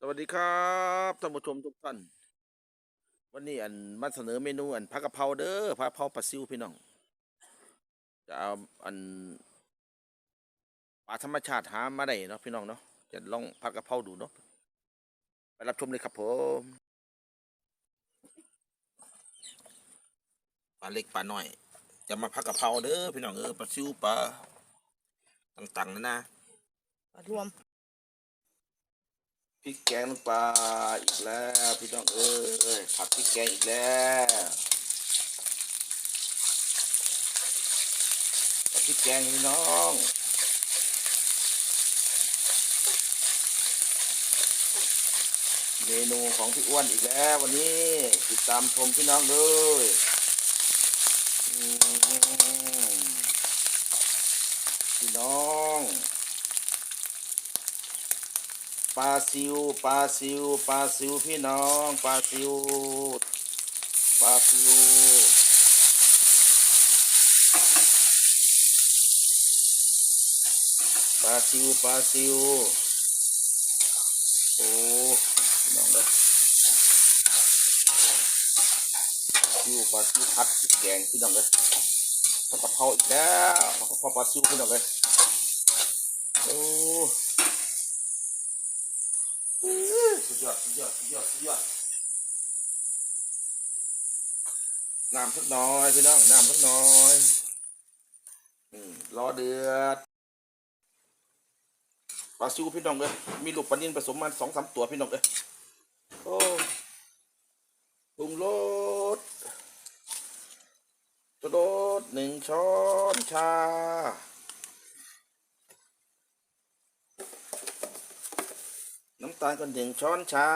สวัสดีครับท่านผู้ชมทุกท่าน วันนี้อันมาเสนอเมนูอันผักกะเพราเด้อผักกะเพราปลาซิวพี่น้องจะเอาอันปลาธรรมชาติหามาได้เนาะพี่น้องเนาะจะลองผัดกะเพราดูเนาะไปรับชมเลยครับผมปลาเล็กปลาน้อย จะมาผักกะเพราเด้อพี่น้องเออปลาซิวปลาต่างๆนะนะปลารวม ริกแกงปลาอีกแล้วพี่น้องเอ้ยผัดพริกแกงอีกแล้วผัดพริกแกงพี่น้องเมนูของพี่อ้วนอีกแล้ว วันนี้ติดตามชมพี่น้องเลยพี่น้อง ปลาซิวปลาซิวปลาซิวพี่น้องปลาซิวปลาซิวปลาซิวปลาซิวโอ้พี่น้องเลยซิวปลาซิวพัดพริกแกงพี่น้องเลยผัดกะเพราอีกแล้วผัดกะเพราปลาซิวพี่น้องเลยโอ้ สุดยอดสุดยอดสุดยอดสุดยอดน้ำสักน่อยพี่น้องน้ำสักน่อยรอเดือดปลาซิวพี่น้องเลยมีลูกปลานิ่นผสมมาสองสามตัวพี่น้องเลยโอ้ปรุงรสกระโดดหนึ่งช้อนชา น้ำตาลก็หนึ่งช้อนชา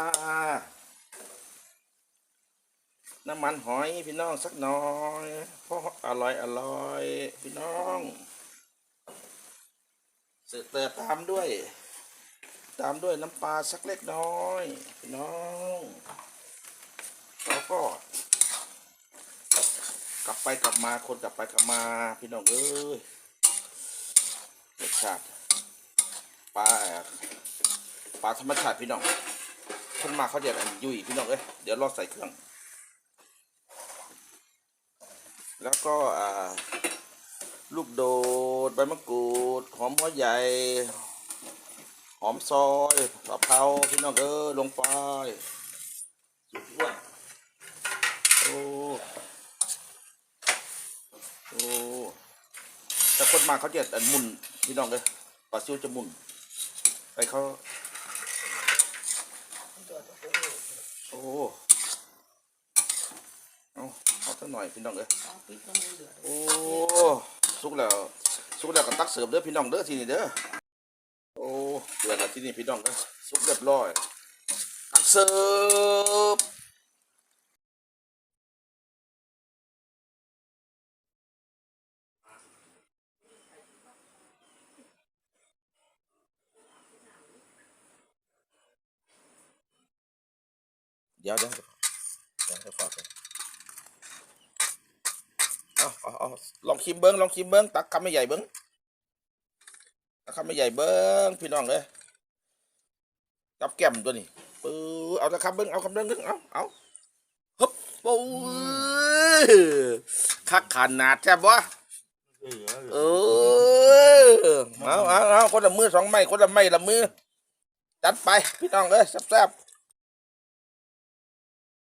น้ำมันหอยพี่น้องสักหน่อยเพราะอร่อยอร่อยพี่น้องเสร็จแต่ตามด้วย ตามด้วยน้ำปลาสักเล็กน้อยพี่น้องแล้วก็ กลับไปกลับมาคนกลับไปกลับมาพี่น้องเอ้ยรสชาติปลา ปลาธรรมชาติพี่น้องคนมาเขาเจะอันยุ่ยพี่น้องเอ้ยเดี๋ยวรอใส่เครื่อง แล้วก็อ่าลูกโดดใบมะกรูดหอมหัวใหญ่หอมซอยกะเพราพี่น้องเอ้ยลงไปสุดอ้วนโอ้โอ้แต่คนมาเขาจะอันมุนพี่น้องเลยปลาซิวจะมุนไปเขา โอ้เอาเอาสักหน่อยพี่น้องเอ้ยปลาพริกก็ไม่เหลือโอ้สุกแล้วสุกแล้วก็ตักเสิร์ฟเด้อพี่น้องเด้อทีนี้เด้อโอ้เดือดแล้วที่นี่พี่น้องเด้อสุกเรียบร้อยตักเสิร์ฟ เดี๋ยวเดี๋ยวเดี๋ยวฝากเลอาเอาเอาลองชิมเบิ้งลองชิมเบิ้งตักคำไม่ใหญ่เบิ้งตักคำไม่ใหญ่เบิ้งพี่น้องเลยกับแก้มตัวนี้ปื้อเอาตะคำเบิ้งเอาคำเบิ้งนึงเอาเอาฮึบปูคักขนาดใช่ปะเออเอาเอาเอาคนละมือสองไม้คนละไม้ละมือจัดไป พี่น้องเลยแซ่บๆ